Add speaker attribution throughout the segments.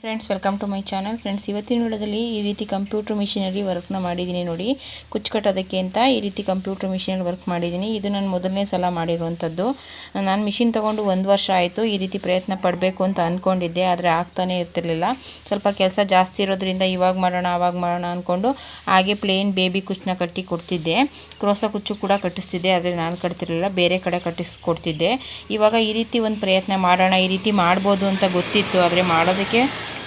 Speaker 1: Friends welcome to my channel friends ಇವತ್ತಿನ ವಿಡಿಯೋದಲ್ಲಿ ಈ ರೀತಿ ಕಂಪ್ಯೂಟರ್ ಮಿಷಿನಲ್ಲಿ ವರ್ಕ್ನ ಮಾಡಿದ್ದೀನಿ ನೋಡಿ. ಕುಚ್ಚು ಕಟ್ಟೋದಕ್ಕೆ ಅಂತ ಈ ರೀತಿ ಕಂಪ್ಯೂಟರ್ ಮಿಷಿನಲ್ಲಿ ವರ್ಕ್ ಮಾಡಿದ್ದೀನಿ. ಇದು ನಾನು ಮೊದಲನೇ ಸಲ ಮಾಡಿರುವಂಥದ್ದು. ನಾನು ಮಿಷಿನ್ ತೊಗೊಂಡು ಒಂದು ವರ್ಷ ಆಯಿತು ಈ ರೀತಿ ಪ್ರಯತ್ನ ಪಡಬೇಕು ಅಂತ ಅಂದ್ಕೊಂಡಿದ್ದೆ ಆದರೆ ಆಗ್ತಾನೆ ಇರ್ತಿರ್ಲಿಲ್ಲ. ಸ್ವಲ್ಪ ಕೆಲಸ ಜಾಸ್ತಿ ಇರೋದ್ರಿಂದ ಇವಾಗ ಮಾಡೋಣ ಆವಾಗ ಮಾಡೋಣ ಅಂದ್ಕೊಂಡು ಹಾಗೆ ಪ್ಲೇನ್ ಬೇಬಿ ಕುಚ್ಚನ್ನ ಕಟ್ಟಿ ಕೊಡ್ತಿದ್ದೆ. ಕ್ರೋಸ ಕುಚ್ಚು ಕೂಡ ಕಟ್ಟಿಸ್ತಿದ್ದೆ, ಆದರೆ ನಾನು ಕಟ್ತಿರಲಿಲ್ಲ. ಬೇರೆ ಕಡೆ ಕಟ್ಟಿಸ್ಕೊಡ್ತಿದ್ದೆ ಇವಾಗ ಈ ರೀತಿ ಒಂದು ಪ್ರಯತ್ನ ಮಾಡೋಣ, ಈ ರೀತಿ ಮಾಡ್ಬೋದು ಅಂತ ಗೊತ್ತಿತ್ತು, ಆದರೆ ಮಾಡೋದಕ್ಕೆ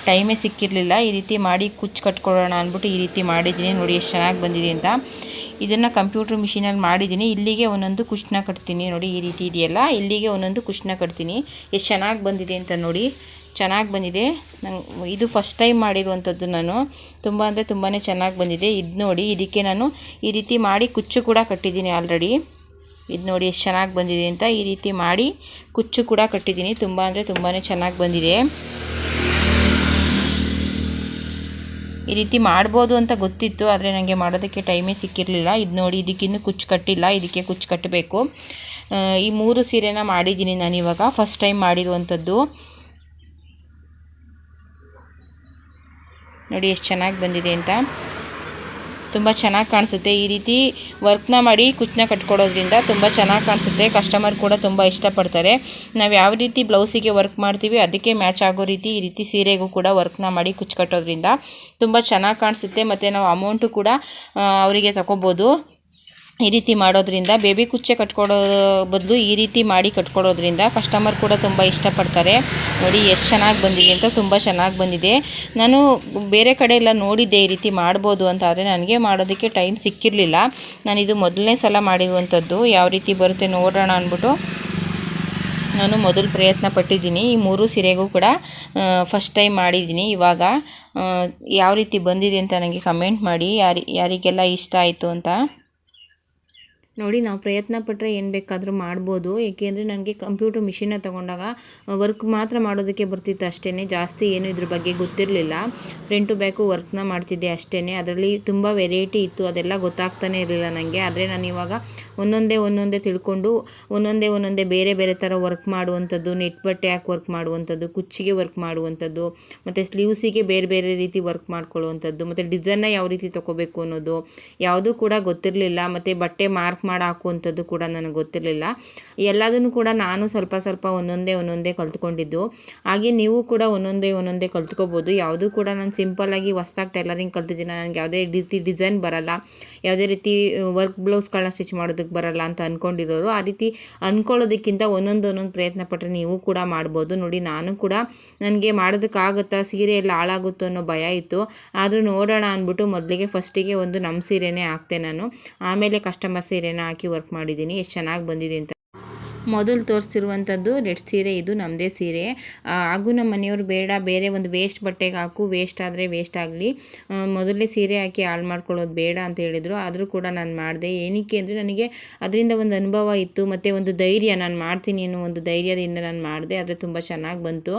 Speaker 1: ಟೈಮೇ ಸಿಕ್ಕಿರಲಿಲ್ಲ, ಈ ರೀತಿ ಮಾಡಿ ಕುಚ್ಚು ಕಟ್ಕೊಳ್ಳೋಣ ಅಂದ್ಬಿಟ್ಟು ಈ ರೀತಿ ಮಾಡಿದ್ದೀನಿ. ನೋಡಿ ಎಷ್ಟು ಚೆನ್ನಾಗಿ ಬಂದಿದೆ ಅಂತ. ಇದನ್ನು ಕಂಪ್ಯೂಟರ್ ಮಿಷಿನಲ್ಲಿ ಮಾಡಿದ್ದೀನಿ. ಇಲ್ಲಿಗೆ ಒಂದೊಂದು ಕುಷ್ಣ ಕಟ್ತೀನಿ. ನೋಡಿ, ಈ ರೀತಿ ಇದೆಯಲ್ಲ. ಇಲ್ಲಿಗೆ ಒಂದೊಂದು ಕುಷ್ಣ ಕಟ್ತೀನಿ. ಎಷ್ಟು ಚೆನ್ನಾಗಿ ಬಂದಿದೆ ಅಂತ ನೋಡಿ. ಚೆನ್ನಾಗಿ ಬಂದಿದೆ. ನಂಗೆ ಇದು ಫಸ್ಟ್ ಟೈಮ್ ಮಾಡಿರುವಂಥದ್ದು ನಾನು. ತುಂಬ ಅಂದರೆ ತುಂಬಾ ಚೆನ್ನಾಗಿ ಬಂದಿದೆ. ಇದು ನೋಡಿ, ಇದಕ್ಕೆ ನಾನು ಈ ರೀತಿ ಮಾಡಿ ಕುಚ್ಚು ಕೂಡ ಕಟ್ಟಿದ್ದೀನಿ ಆಲ್ರೆಡಿ. ಇದು ನೋಡಿ ಎಷ್ಟು ಚೆನ್ನಾಗಿ ಬಂದಿದೆ ಅಂತ. ಈ ರೀತಿ ಮಾಡಿ ಕುಚ್ಚು ಕೂಡ ಕಟ್ಟಿದ್ದೀನಿ. ತುಂಬ ಅಂದರೆ ತುಂಬಾ ಚೆನ್ನಾಗಿ ಬಂದಿದೆ. ಈ ರೀತಿ ಮಾಡ್ಬೋದು ಅಂತ ಗೊತ್ತಿತ್ತು, ಆದರೆ ನನಗೆ ಮಾಡೋದಕ್ಕೆ ಟೈಮೇ ಸಿಕ್ಕಿರಲಿಲ್ಲ. ಇದು ನೋಡಿ ಇದಕ್ಕಿನ್ನೂ ಕುಚ್ಚು ಕಟ್ಟಿಲ್ಲ, ಇದಕ್ಕೆ ಕುಚ್ಚು ಕಟ್ಟಬೇಕು ಈ ಮೂರು ಸೀರೆನ ಮಾಡಿದ್ದೀನಿ ನಾನು ಇವಾಗ. ಫಸ್ಟ್ ಟೈಮ್ ಮಾಡಿರುವಂಥದ್ದು. ನೋಡಿ, ಎಷ್ಟು ಚೆನ್ನಾಗಿ ಬಂದಿದೆ ಅಂತ. ತುಂಬ ಚೆನ್ನಾಗಿ ಕಾಣಿಸುತ್ತೆ. ಈ ರೀತಿ ವರ್ಕ್ನ ಮಾಡಿ ಕುಚ್ಚನ್ನ ಕಟ್ಕೊಡೋದ್ರಿಂದ ತುಂಬ ಚೆನ್ನಾಗಿ ಕಾಣಿಸುತ್ತೆ. ಕಸ್ಟಮರ್ ಕೂಡ ತುಂಬ ಇಷ್ಟಪಡ್ತಾರೆ. ನಾವು ಯಾವ ರೀತಿ ಬ್ಲೌಸಿಗೆ ವರ್ಕ್ ಮಾಡ್ತೀವಿ, ಅದಕ್ಕೆ ಮ್ಯಾಚ್ ಆಗೋ ರೀತಿ ಈ ರೀತಿ ಸೀರೆಗೂ ಕೂಡ ವರ್ಕ್ನ ಮಾಡಿ ಕುಚ್ಚು ಕಟ್ಟೋದ್ರಿಂದ ತುಂಬ ಚೆನ್ನಾಗಿ ಕಾಣಿಸುತ್ತೆ. ಮತ್ತು ನಾವು ಅಮೌಂಟು ಕೂಡ ಅವರಿಗೆ ತಗೋಬೋದು ಈ ರೀತಿ ಮಾಡೋದ್ರಿಂದ ಬೇಬಿ ಕುಚ್ಚೆ ಕಟ್ಕೊಡೋ ಬದಲು ಈ ರೀತಿ ಮಾಡಿ ಕಟ್ಕೊಡೋದ್ರಿಂದ ಕಸ್ಟಮರ್ ಕೂಡ ತುಂಬ ಇಷ್ಟಪಡ್ತಾರೆ. ನೋಡಿ ಎಷ್ಟು ಚೆನ್ನಾಗಿ ಬಂದಿದೆ ಅಂತ ತುಂಬ ಚೆನ್ನಾಗಿ ಬಂದಿದೆ. ನಾನು ಬೇರೆ ಕಡೆ ಎಲ್ಲ ನೋಡಿದ್ದೆ ಈ ರೀತಿ ಮಾಡ್ಬೋದು ಅಂತ, ಆದರೆ ನನಗೆ ಮಾಡೋದಕ್ಕೆ ಟೈಮ್ ಸಿಕ್ಕಿರಲಿಲ್ಲ. ನಾನಿದು ಮೊದಲನೇ ಸಲ ಮಾಡಿರುವಂಥದ್ದು ಯಾವ ರೀತಿ ಬರುತ್ತೆ ನೋಡೋಣ ಅಂದ್ಬಿಟ್ಟು ನಾನು ಮೊದಲು ಪ್ರಯತ್ನ ಪಟ್ಟಿದ್ದೀನಿ. ಈ ಮೂರು ಸೀರೆಗೂ ಕೂಡ ಫಸ್ಟ್ ಟೈಮ್ ಮಾಡಿದ್ದೀನಿ. ಇವಾಗ ಯಾವ ರೀತಿ ಬಂದಿದೆ ಅಂತ ನನಗೆ ಕಮೆಂಟ್ ಮಾಡಿ. ಯಾರಿ, ಯಾರಿಗೆಲ್ಲ ಇಷ್ಟ ಆಯಿತು ಅಂತ. ನೋಡಿ, ನಾವು ಪ್ರಯತ್ನ ಪಟ್ಟರೆ ಏನು ಬೇಕಾದರೂ ಮಾಡ್ಬೋದು. ಏಕೆಂದರೆ ನನಗೆ ಕಂಪ್ಯೂಟರ್ ಮಿಷಿನ ತೊಗೊಂಡಾಗ ವರ್ಕ್ ಮಾತ್ರ ಮಾಡೋದಕ್ಕೆ ಬರ್ತಿತ್ತು ಅಷ್ಟೇ ಜಾಸ್ತಿ ಏನು ಇದ್ರ ಬಗ್ಗೆ ಗೊತ್ತಿರಲಿಲ್ಲ. ಫ್ರಂಟ್ ಟು ಬ್ಯಾಕು ವರ್ಕ್ನ ಮಾಡ್ತಿದ್ದೆ ಅಷ್ಟೇ ಅದರಲ್ಲಿ ತುಂಬ ವೆರೈಟಿ ಇತ್ತು. ಅದೆಲ್ಲ ಗೊತ್ತಾಗ್ತಾನೆ ಇರಲಿಲ್ಲ ನನಗೆ ಆದರೆ ನಾನು ಇವಾಗ ಒಂದೊಂದೇ ಒಂದೊಂದೇ ತಿಳ್ಕೊಂಡು, ಒಂದೊಂದೇ ಒಂದೊಂದೇ ಬೇರೆ ಬೇರೆ ಥರ ವರ್ಕ್ ಮಾಡುವಂಥದ್ದು ನೆಟ್ ಬಟ್ಟೆ ಹಾಕಿ ವರ್ಕ್ ಮಾಡುವಂಥದ್ದು, ಕುಚ್ಚಿಗೆ ವರ್ಕ್ ಮಾಡುವಂಥದ್ದು, ಮತ್ತು ಸ್ಲೀವ್ಸಿಗೆ ಬೇರೆ ಬೇರೆ ರೀತಿ ವರ್ಕ್ ಮಾಡ್ಕೊಳ್ಳುವಂಥದ್ದು, ಮತ್ತು ಡಿಸೈನ್ನ ಯಾವ ರೀತಿ ತೊಗೋಬೇಕು ಅನ್ನೋದು ಯಾವುದೂ ಕೂಡ ಗೊತ್ತಿರಲಿಲ್ಲ. ಮತ್ತು ಬಟ್ಟೆ ಮಾರ್ಕ್ ಮಾಡಿ ಹಾಕುವಂಥದ್ದು ಕೂಡ ನನಗೆ ಗೊತ್ತಿರಲಿಲ್ಲ. ಎಲ್ಲದನ್ನು ಕೂಡ ನಾನು ಸ್ವಲ್ಪ ಸ್ವಲ್ಪ ಒಂದೊಂದೇ ಒಂದೊಂದೇ ಕಲ್ತ್ಕೊಂಡಿದ್ದು. ಹಾಗೆ ನೀವು ಕೂಡ ಒಂದೊಂದೇ ಒಂದೊಂದೇ ಕಲ್ತ್ಕೋಬೋದು. ಯಾವುದೂ ಕೂಡ ನಾನು ಸಿಂಪಲ್ಲಾಗಿ ಹೊಸ್ದಾಗಿ ಟೈಲರಿಂಗ್ ಕಲ್ತಿದ್ದೀನಿ. ನನಗೆ ಯಾವುದೇ ರೀತಿ ಡಿಸೈನ್ ಬರಲ್ಲ. ಯಾವುದೇ ರೀತಿ ವರ್ಕ್ ಬ್ಲೌಸ್ಗಳನ್ನ ಸ್ಟಿಚ್ ಮಾಡೋದಕ್ಕೆ ಬರಲ್ಲ ಅಂತ ಅಂದ್ಕೊಂಡಿರೋರು ಆ ರೀತಿ ಅಂದ್ಕೊಳ್ಳೋದಕ್ಕಿಂತ ಒಂದೊಂದು ಒಂದೊಂದು ಪ್ರಯತ್ನ ಪಟ್ಟರೆ ನೀವು ಕೂಡ ಮಾಡ್ಬೋದು. ನೋಡಿ, ನಾನು ಕೂಡ ನನಗೆ ಮಾಡೋದಕ್ಕಾಗುತ್ತಾ, ಸೀರೆ ಎಲ್ಲ ಹಾಳಾಗುತ್ತೋ ಅನ್ನೋ ಭಯ ಇತ್ತು. ಆದರೂ ನೋಡೋಣ ಅಂದ್ಬಿಟ್ಟು ಮೊದಲಿಗೆ ಫಸ್ಟಿಗೆ ಒಂದು ನಮ್ಮ ಸೀರೆನೇ ಹಾಕ್ತೆ ನಾನು. ಆಮೇಲೆ ಕಸ್ಟಮರ್ ಸೀರೆನ ಹಾಕಿ ವರ್ಕ್ ಮಾಡಿದ್ದೀನಿ ಎಷ್ಟು ಚೆನ್ನಾಗಿ ಬಂದಿದೆ ಅಂತ ಮೊದಲು ತೋರಿಸ್ತಿರುವಂಥದ್ದು ರೆಡ್ ಸೀರೆ, ಇದು ನಮ್ಮದೇ ಸೀರೆ. ಹಾಗೂ ನಮ್ಮ ಮನೆಯವ್ರು ಬೇಡ, ಬೇರೆ ಒಂದು ವೇಸ್ಟ್ ಬಟ್ಟೆಗೆ ಹಾಕು, ವೇಸ್ಟ್ ಆದರೆ ವೇಸ್ಟ್ ಆಗಲಿ. ಮೊದಲೇ ಸೀರೆ ಹಾಕಿ ಹಾಳು ಮಾಡ್ಕೊಳ್ಳೋದು ಬೇಡ ಅಂತ ಹೇಳಿದರು. ಆದರೂ ಕೂಡ ನಾನು ಮಾಡಿದೆ. ಏನಕ್ಕೆ ಅಂದರೆ ನನಗೆ ಅದರಿಂದ ಒಂದು ಅನುಭವ ಇತ್ತು. ಮತ್ತು ಒಂದು ಧೈರ್ಯ, ನಾನು ಮಾಡ್ತೀನಿ ಅನ್ನೋ ಒಂದು ಧೈರ್ಯದಿಂದ ನಾನು ಮಾಡಿದೆ. ಆದರೆ ತುಂಬ ಚೆನ್ನಾಗಿ ಬಂತು.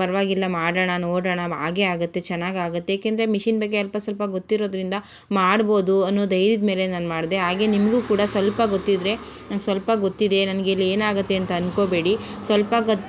Speaker 1: ಪರವಾಗಿಲ್ಲ, ಮಾಡೋಣ, ನೋಡೋಣ, ಹಾಗೆ ಆಗುತ್ತೆ, ಚೆನ್ನಾಗಿ ಆಗುತ್ತೆ. ಏಕೆಂದರೆ ಮಿಷಿನ್ ಬಗ್ಗೆ ಅಲ್ಪ ಸ್ವಲ್ಪ ಗೊತ್ತಿರೋದ್ರಿಂದ ಮಾಡ್ಬೋದು ಅನ್ನೋ ಧೈರ್ಯದ ಮೇಲೆ ನಾನು ಮಾಡಿದೆ. ಹಾಗೆ ನಿಮಗೂ ಕೂಡ ಸ್ವಲ್ಪ ಗೊತ್ತಿದ್ದರೆ ನಂಗೆ ಸ್ವಲ್ಪ ಗೊತ್ತಿದೆ. ನನಗೆ ಇಲ್ಲಿ ಏನಾಗುತ್ತೆ ಅಂತ ಅಂದ್ಕೋಬೇಡಿ ಸ್ವಲ್ಪ ಗತ್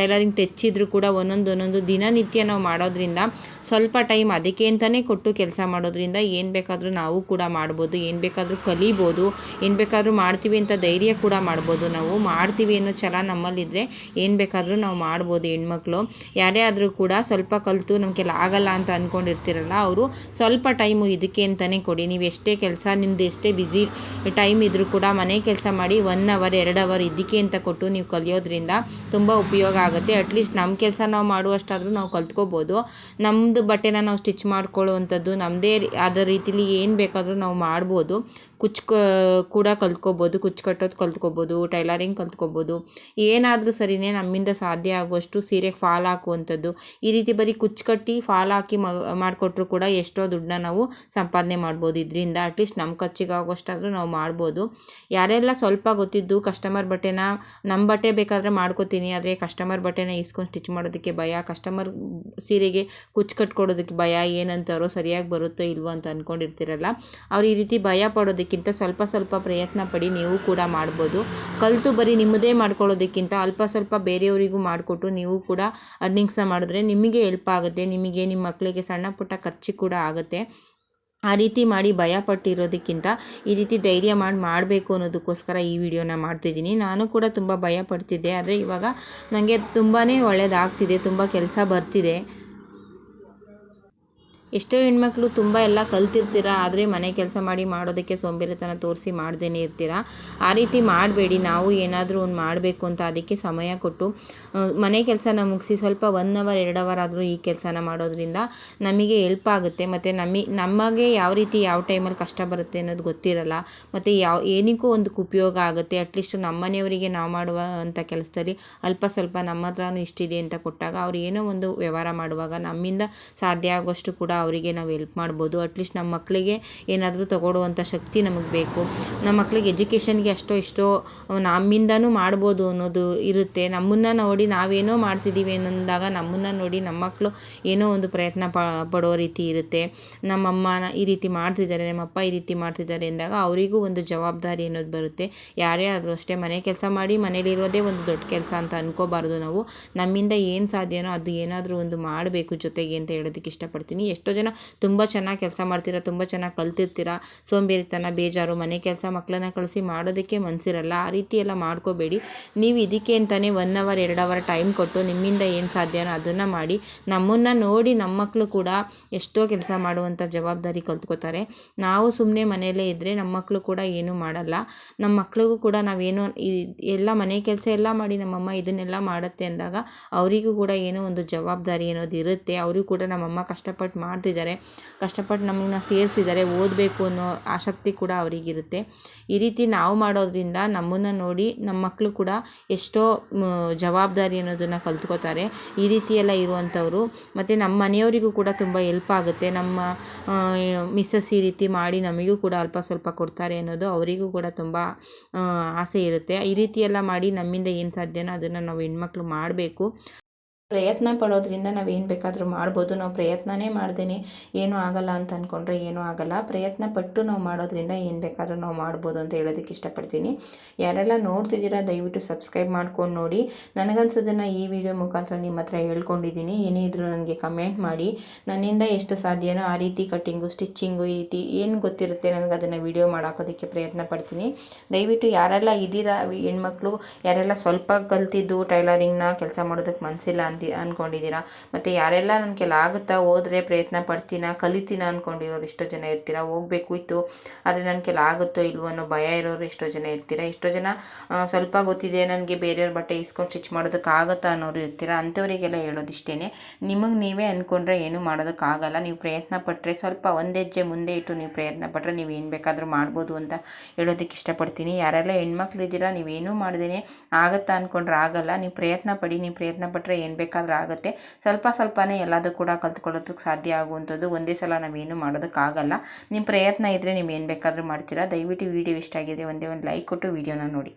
Speaker 1: ಟೈಲರಿಂಗ್ ಟಚ್ ಕೂಡ ಒಂದೊಂದು ಒಂದೊಂದು ದಿನನಿತ್ಯ ನಾವು ಮಾಡೋದ್ರಿಂದ ಸ್ವಲ್ಪ ಟೈಮ್ ಅದಕ್ಕೆ ಅಂತಲೇ ಕೊಟ್ಟು ಕೆಲಸ ಮಾಡೋದ್ರಿಂದ ಏನು ಬೇಕಾದರೂ ನಾವು ಕೂಡ ಮಾಡ್ಬೋದು, ಏನು ಬೇಕಾದರೂ ಕಲಿಬೋದು, ಏನು ಬೇಕಾದರೂ ಮಾಡ್ತೀವಿ ಅಂತ ಧೈರ್ಯ ಕೂಡ ಮಾಡ್ಬೋದು ನಾವು. ಮಾಡ್ತೀವಿ ಅನ್ನೋ ಛಲ ನಮ್ಮಲ್ಲಿದ್ದರೆ ಏನು ಬೇಕಾದರೂ ನಾವು ಮಾಡ್ಬೋದು ಹೆಣ್ಮಕ್ಳು. ಯಾರೇ ಆದರೂ ಕೂಡ ಸ್ವಲ್ಪ ಕಲಿತು ನಮಗೆಲ್ಲ ಆಗಲ್ಲ ಅಂತ ಅಂದ್ಕೊಂಡಿರ್ತೀರಲ್ಲ ಅವರು ಸ್ವಲ್ಪ ಟೈಮು ಇದಕ್ಕೆ ಅಂತಲೇ ಕೊಡಿ. ನೀವು ಎಷ್ಟೇ ಕೆಲಸ ನಿಮ್ಮದು ಎಷ್ಟೇ ಬ್ಯುಸಿ ಟೈಮ್ ಇದ್ದರೂ ಕೂಡ ಮನೆ ಕೆಲಸ ಮಾಡಿ ಒನ್ ಅವರ್ ಎರಡು ಅವರ್ ಇದಕ್ಕೆ ಅಂತ ಕೊಟ್ಟು ನೀವು ಕಲಿಯೋದ್ರಿಂದ ತುಂಬ ಉಪಯೋಗ ಆಗುತ್ತೆ. ಅಟ್ಲೀಸ್ಟ್ ನಮ್ಮ ಕೆಲಸ ನಾವು ಮಾಡುವಷ್ಟಾದರೂ ನಾವು ಕಲ್ತ್ಕೋಬೋದು. ನಮ್ಮದು ಬಟ್ಟೆನ ನಾವು ಸ್ಟಿಚ್ ಮಾಡ್ಕೊಳ್ಳುವಂಥದ್ದು ನಮ್ಮದೇ ಆದ ರೀತಿಲಿ ಏನು ಬೇಕಾದರೂ ನಾವು ಮಾಡ್ಬೋದು. ಕುಚ್ಚು ಕೂಡ ಕಲ್ತ್ಕೋಬೋದು ಕುಚ್ಚು ಕಟ್ಟೋದು ಕಲ್ತ್ಕೋಬೋದು, ಟೈಲರಿಂಗ್ ಕಲ್ತ್ಕೋಬೋದು. ಏನಾದರೂ ಸರಿಯೇ ನಮ್ಮಿಂದ ಸಾಧ್ಯ ಆಗುವಷ್ಟು ಸೀರೆಗೆ ಫಾಲ್ ಹಾಕುವಂಥದ್ದು. ಈ ರೀತಿ ಬರೀ ಕುಚ್ಚು ಕಟ್ಟಿ ಫಾಲ್ ಹಾಕಿ ಮಾಡಿಕೊಟ್ರು ಕೂಡ ಎಷ್ಟೋ ದುಡ್ಡನ್ನ ನಾವು ಸಂಪಾದನೆ ಮಾಡ್ಬೋದು. ಇದರಿಂದ ಅಟ್ಲೀಸ್ಟ್ ನಮ್ಮ ಖರ್ಚಿಗೆ ಆಗುವಷ್ಟಾದರೂ ನಾವು ಮಾಡ್ಬೋದು. ಯಾರೆಲ್ಲ ಸ್ವಲ್ಪ ಗೊತ್ತಿದ್ದು ಕಸ್ಟಮರ್ ಬಟ್ಟೆನ ನಮ್ಮ ಬಟ್ಟೆ ಬೇಕಾದರೆ ಮಾಡ್ಕೋತೀನಿ, ಆದರೆ ಕಸ್ಟಮರ್ ಬಟ್ಟೆನ ಇಸ್ಕೊಂಡು ಸ್ಟಿಚ್ ಮಾಡೋದಕ್ಕೆ ಭಯ ಕಸ್ಟಮರ್ ಸೀರೆಗೆ ಕುಚ್ಚು ಕಟ್ಕೊಡೋದಕ್ಕೆ ಭಯ ಏನಂತಾರೋ ಸರಿಯಾಗಿ ಬರುತ್ತೋ ಇಲ್ವೋ ಅಂತ ಅಂದ್ಕೊಂಡಿರ್ತೀರಲ್ಲ ಅವ್ರು ಈ ರೀತಿ ಭಯ ಪಡೋದಕ್ಕೆ ಮಾಡೋದಕ್ಕಿಂತ ಸ್ವಲ್ಪ ಸ್ವಲ್ಪ ಪ್ರಯತ್ನ ಪಡಿ, ನೀವು ಕೂಡ ಮಾಡ್ಬೋದು. ಕಲಿತು ಬರೀ ನಿಮ್ಮದೇ ಮಾಡ್ಕೊಳ್ಳೋದಕ್ಕಿಂತ ಅಲ್ಪ ಸ್ವಲ್ಪ ಬೇರೆಯವರಿಗೂ ಮಾಡಿಕೊಟ್ಟು ನೀವು ಕೂಡ ಅರ್ನಿಂಗ್ಸ ಮಾಡಿದ್ರೆ ನಿಮಗೆ ಹೆಲ್ಪ್ ಆಗುತ್ತೆ. ನಿಮಗೆ ನಿಮ್ಮ ಮಕ್ಕಳಿಗೆ ಸಣ್ಣ ಪುಟ್ಟ ಖರ್ಚು ಕೂಡ ಆಗುತ್ತೆ. ಆ ರೀತಿ ಮಾಡಿ ಭಯ ಪಟ್ಟಿರೋದಕ್ಕಿಂತ ಈ ರೀತಿ ಧೈರ್ಯ ಮಾಡಿ ಮಾಡಬೇಕು ಅನ್ನೋದಕ್ಕೋಸ್ಕರ ಈ ವಿಡಿಯೋನ ಮಾಡ್ತಿದ್ದೀನಿ. ನಾನು ಕೂಡ ತುಂಬ ಭಯ ಪಡ್ತಿದ್ದೆ ಆದರೆ ಇವಾಗ ನನಗೆ ತುಂಬಾ ಒಳ್ಳೆಯದಾಗ್ತಿದೆ ತುಂಬ ಕೆಲಸ ಬರ್ತಿದೆ. ಎಷ್ಟೋ ಹೆಣ್ಮಕ್ಳು ತುಂಬ ಎಲ್ಲ ಕಲ್ತಿರ್ತೀರ, ಆದರೆ ಮನೆ ಕೆಲಸ ಮಾಡಿ ಮಾಡೋದಕ್ಕೆ ಸೋಂಬೇರಿತನ ತೋರಿಸಿ ಮಾಡ್ದೇನೆ ಇರ್ತೀರ? ಆ ರೀತಿ ಮಾಡಬೇಡಿ, ನಾವು ಏನಾದರೂ ಒಂದು ಮಾಡಬೇಕು ಅಂತ ಅದಕ್ಕೆ ಸಮಯ ಕೊಟ್ಟು ಮನೆ ಕೆಲಸನ ಮುಗಿಸಿ ಸ್ವಲ್ಪ ಒನ್ ಅವರ್ ಎರಡು ಅವರ್ ಆದರೂ ಈ ಕೆಲಸನ ಮಾಡೋದ್ರಿಂದ ನಮಗೆ ಹೆಲ್ಪ್ ಆಗುತ್ತೆ. ಮತ್ತು ನಮಿ, ನಮಗೆ ಯಾವ ರೀತಿ ಯಾವ ಟೈಮಲ್ಲಿ ಕಷ್ಟ ಬರುತ್ತೆ ಅನ್ನೋದು ಗೊತ್ತಿರಲ್ಲ. ಮತ್ತು ಯಾವ, ಏನಕ್ಕೂ ಒಂದು ಉಪಯೋಗ ಆಗುತ್ತೆ. ಅಟ್ಲೀಸ್ಟ್ ನಮ್ಮನೆಯವರಿಗೆ ನಾವು ಮಾಡುವ ಅಂಥ ಕೆಲಸದಲ್ಲಿ ಅಲ್ಪ ಸ್ವಲ್ಪ ನಮ್ಮ ಹತ್ರನೂ ಇಷ್ಟಿದೆ ಅಂತ ಕೊಟ್ಟಾಗ ಅವ್ರು ಏನೋ ಒಂದು ವ್ಯವಹಾರ ಮಾಡುವಾಗ ನಮ್ಮಿಂದ ಸಾಧ್ಯ ಆಗೋಷ್ಟು ಕೂಡ ಅವರಿಗೆ ನಾವು ಹೆಲ್ಪ್ ಮಾಡ್ಬೋದು. ಅಟ್ಲೀಸ್ಟ್ ನಮ್ಮ ಮಕ್ಕಳಿಗೆ ಏನಾದರೂ ತಗೊಡುವಂಥ ಶಕ್ತಿ ನಮಗೆ ಬೇಕು. ನಮ್ಮ ಮಕ್ಕಳಿಗೆ ಎಜುಕೇಷನ್ಗೆ ಅಷ್ಟೋ ಇಷ್ಟೋ ನಮ್ಮಿಂದನೂ ಮಾಡ್ಬೋದು ಅನ್ನೋದು ಇರುತ್ತೆ. ನಮ್ಮನ್ನು ನೋಡಿ ನಾವೇನೋ ಮಾಡ್ತಿದ್ದೀವಿ ಅನ್ನೋದಾಗ ನಮ್ಮನ್ನು ನೋಡಿ ನಮ್ಮ ಮಕ್ಕಳು ಏನೋ ಒಂದು ಪ್ರಯತ್ನ ಪಡೋ ರೀತಿ ಇರುತ್ತೆ. ನಮ್ಮಮ್ಮ ಈ ರೀತಿ ಮಾಡ್ತಿದ್ದಾರೆ, ನಮ್ಮಪ್ಪ ಈ ರೀತಿ ಮಾಡ್ತಿದ್ದಾರೆ ಅಂದಾಗ ಅವರಿಗೂ ಒಂದು ಜವಾಬ್ದಾರಿ ಅನ್ನೋದು ಬರುತ್ತೆ. ಯಾರೇ ಆದರೂ ಅಷ್ಟೇ ಮನೆ ಕೆಲಸ ಮಾಡಿ ಮನೇಲಿರೋದೇ ಒಂದು ದೊಡ್ಡ ಕೆಲಸ ಅಂತ ಅನ್ಕೋಬಾರ್ದು ನಾವು. ನಮ್ಮಿಂದ ಏನು ಸಾಧ್ಯನೋ ಅದು ಏನಾದರೂ ಒಂದು ಮಾಡಬೇಕು ಜೊತೆಗೆ ಅಂತ ಹೇಳೋದಕ್ಕೆ ಇಷ್ಟಪಡ್ತೀನಿ. ಎಷ್ಟೋ ಜನ ತುಂಬ ಚೆನ್ನಾಗಿ ಕೆಲಸ ಮಾಡ್ತೀರಾ, ತುಂಬ ಚೆನ್ನಾಗಿ ಕಲ್ತಿರ್ತೀರಾ. ಸೋಂಬೇರಿತನ, ಬೇಜಾರು, ಮನೆ ಕೆಲಸ ಮಕ್ಕಳನ್ನ ಕಳಿಸಿ ಮಾಡೋದಕ್ಕೆ ಮನಸ್ಸಿರಲ್ಲ ಆ ರೀತಿ ಎಲ್ಲ ಮಾಡ್ಕೋಬೇಡಿ. ನೀವು ಇದಕ್ಕೆ ಅಂತಲೇ ಒನ್ ಅವರ್ ಎರಡು ಅವರ್ ಟೈಮ್ ಕೊಟ್ಟು ನಿಮ್ಮಿಂದ ಏನು ಸಾಧ್ಯನೋ ಅದನ್ನು ಮಾಡಿ. ನಮ್ಮನ್ನು ನೋಡಿ ನಮ್ಮ ಮಕ್ಕಳು ಕೂಡ ಎಷ್ಟೋ ಕೆಲಸ ಮಾಡುವಂಥ ಜವಾಬ್ದಾರಿ ಕಲ್ತ್ಕೋತಾರೆ. ನಾವು ಸುಮ್ಮನೆ ಮನೆಯಲ್ಲೇ ಇದ್ದರೆ ನಮ್ಮ ಮಕ್ಕಳು ಕೂಡ ಏನೂ ಮಾಡಲ್ಲ. ನಮ್ಮ ಮಕ್ಳಿಗೂ ಕೂಡ ನಾವೇನೋ ಎಲ್ಲ ಮನೆ ಕೆಲಸ ಎಲ್ಲ ಮಾಡಿ ನಮ್ಮಮ್ಮ ಇದನ್ನೆಲ್ಲ ಮಾಡುತ್ತೆ ಅಂದಾಗ, ಅವರಿಗೂ ಕೂಡ ಏನೋ ಒಂದು ಜವಾಬ್ದಾರಿ ಅನ್ನೋದು ಇರುತ್ತೆ. ಅವರಿಗೂ ಕೂಡ ನಮ್ಮಮ್ಮ ಕಷ್ಟಪಟ್ಟು ಮಾಡ್ತಿದ್ದಾರೆ. ಕಷ್ಟಪಟ್ಟು ನಮ್ಮನ್ನ ಸೇರಿಸಿದ್ದಾರೆ. ಓದಬೇಕು ಅನ್ನೋ ಆಸಕ್ತಿ ಕೂಡ ಅವರಿಗಿರುತ್ತೆ. ಈ ರೀತಿ ನಾವು ಮಾಡೋದ್ರಿಂದ ನಮ್ಮನ್ನು ನೋಡಿ ನಮ್ಮ ಮಕ್ಕಳು ಕೂಡ ಎಷ್ಟೋ ಜವಾಬ್ದಾರಿ ಅನ್ನೋದನ್ನು ಕಲ್ತ್ಕೋತಾರೆ. ಈ ರೀತಿ ಎಲ್ಲ ಇರುವಂಥವ್ರು. ಮತ್ತು ನಮ್ಮ ಮನೆಯವರಿಗೂ ಕೂಡ ತುಂಬ ಹೆಲ್ಪ್ ಆಗುತ್ತೆ. ನಮ್ಮ ಮಿಸ್ಸಸ್ ಈ ರೀತಿ ಮಾಡಿ ನಮಗೂ ಕೂಡ ಅಲ್ಪ ಸ್ವಲ್ಪ ಕೊಡ್ತಾರೆ ಅನ್ನೋದು ಅವರಿಗೂ ಕೂಡ ತುಂಬ ಆಸೆ ಇರುತ್ತೆ. ಈ ರೀತಿ ಎಲ್ಲ ಮಾಡಿ ನಮ್ಮಿಂದ ಏನು ಸಾಧ್ಯನೋ ಅದನ್ನು ನಾವು ಹೆಣ್ಮಕ್ಳು ಮಾಡಬೇಕು. ಪ್ರಯತ್ನ ಪಡೋದ್ರಿಂದ ನಾವೇನು ಬೇಕಾದರೂ ಮಾಡ್ಬೋದು. ನಾವು ಪ್ರಯತ್ನನೇ ಮಾಡ್ದೇನೆ ಏನೂ ಆಗಲ್ಲ ಅಂತ ಅಂದ್ಕೊಂಡ್ರೆ ಏನೂ ಆಗಲ್ಲ. ಪ್ರಯತ್ನ ಪಟ್ಟು ನಾವು ಮಾಡೋದ್ರಿಂದ ಏನು ಬೇಕಾದರೂ ನಾವು ಮಾಡ್ಬೋದು ಅಂತ ಹೇಳೋದಕ್ಕೆ ಇಷ್ಟಪಡ್ತೀನಿ. ಯಾರೆಲ್ಲ ನೋಡ್ತಿದ್ದೀರಾ, ದಯವಿಟ್ಟು ಸಬ್ಸ್ಕ್ರೈಬ್ ಮಾಡ್ಕೊಂಡು ನೋಡಿ. ನನಗನ್ಸೋದನ್ನು ಈ ವಿಡಿಯೋ ಮುಖಾಂತರ ನಿಮ್ಮ ಹತ್ರ ಹೇಳ್ಕೊಂಡಿದ್ದೀನಿ. ಏನೇ ಇದ್ರೂ ನನಗೆ ಕಮೆಂಟ್ ಮಾಡಿ. ನನ್ನಿಂದ ಎಷ್ಟು ಸಾಧ್ಯನೋ ಆ ರೀತಿ ಕಟ್ಟಿಂಗು, ಸ್ಟಿಚ್ಚಿಂಗು ಈ ರೀತಿ ಏನು ಗೊತ್ತಿರುತ್ತೆ ನನಗೆ ಅದನ್ನು ವಿಡಿಯೋ ಮಾಡಾಕೋದಕ್ಕೆ ಪ್ರಯತ್ನ ಪಡ್ತೀನಿ. ದಯವಿಟ್ಟು ಯಾರೆಲ್ಲ ಇದ್ದೀರಾ, ಹೆಣ್ಮಕ್ಳು, ಯಾರೆಲ್ಲ ಸ್ವಲ್ಪ ಕಲ್ತಿದ್ದು ಟೈಲರಿಂಗ್ನ ಕೆಲಸ ಮಾಡೋದಕ್ಕೆ ಮನಸ್ಸಿಲ್ಲ ಅಂತ ಅಂದ್ಕೊಂಡಿದ್ದೀರಾ ಮತ್ತು ಯಾರೆಲ್ಲ ನನ್ನ ಕೆಲ ಆಗುತ್ತಾ? ಹೋದರೆ ಪ್ರಯತ್ನ ಪಡ್ತೀನ? ಕಲಿತೀನ ಅಂದ್ಕೊಂಡಿರೋರು ಎಷ್ಟೋ ಜನ ಇರ್ತೀರಾ? ಹೋಗಬೇಕು ಇತ್ತು. ಆದರೆ ನನ್ನ ಕೆಲ ಆಗುತ್ತೋ ಇಲ್ವೋ ಅನ್ನೋ ಭಯ ಇರೋರು ಎಷ್ಟೋ ಜನ ಇರ್ತೀರಾ? ಎಷ್ಟೋ ಜನ ಸ್ವಲ್ಪ ಗೊತ್ತಿದೆ ನನಗೆ ಬೇರೆಯವ್ರ ಬಟ್ಟೆ ಇಸ್ಕೊಂಡು ಸ್ಟಿಚ್ ಮಾಡೋದಕ್ಕೆ ಆಗುತ್ತಾ ಅನ್ನೋರು ಇರ್ತೀರಾ? ಅಂಥವರಿಗೆಲ್ಲ ಹೇಳೋದಿಷ್ಟೇ ನಿಮಗೆ ನೀವೇ ಅಂದ್ಕೊಂಡ್ರೆ ಏನೂ ಮಾಡೋದಕ್ಕಾಗಲ್ಲ ನೀವು ಪ್ರಯತ್ನ ಪಟ್ಟರೆ ಸ್ವಲ್ಪ ಒಂದು ಹೆಜ್ಜೆ ಮುಂದೆ ಇಟ್ಟು ನೀವು ಪ್ರಯತ್ನ ಪಟ್ಟರೆ ನೀವು ಏನು ಬೇಕಾದರೂ ಮಾಡ್ಬೋದು ಅಂತ ಹೇಳೋದಕ್ಕೆ ಇಷ್ಟಪಡ್ತೀನಿ. ಯಾರೆಲ್ಲ ಹೆಣ್ಮಕ್ಳು ಇದ್ದೀರಾ, ನೀವೇನೂ ಮಾಡ್ದೇನೆ ಆಗುತ್ತಾ ಅಂದ್ಕೊಂಡ್ರೆ ಆಗಲ್ಲ. ನೀವು ಪ್ರಯತ್ನ ಪಡಿ, ನೀವು ಪ್ರಯತ್ನ ಪಟ್ಟರೆ ಏನು ಬೇಕಾದರೂ ಆಗುತ್ತೆ. ಸ್ವಲ್ಪ ಸ್ವಲ್ಪನೇ ಎಲ್ಲದೂ ಕೂಡ ಕಲ್ತ್ಕೊಳ್ಳೋದಕ್ಕೆ ಸಾಧ್ಯ ಆಗುವಂಥದ್ದು. ಒಂದೇ ಸಲ ನಾವೇನು ಮಾಡೋದಕ್ಕಾಗಲ್ಲ. ನಿಮ್ಮ ಪ್ರಯತ್ನ ಇದ್ದರೆ ನೀವು ಏನು ಬೇಕಾದರೂ ಮಾಡ್ತೀರಾ. ದಯವಿಟ್ಟು ವಿಡಿಯೋ ಇಷ್ಟ ಆಗಿದ್ರೆ ಒಂದೇ ಒಂದು ಲೈಕ್ ಕೊಟ್ಟು ವೀಡಿಯೋನ ನೋಡಿ.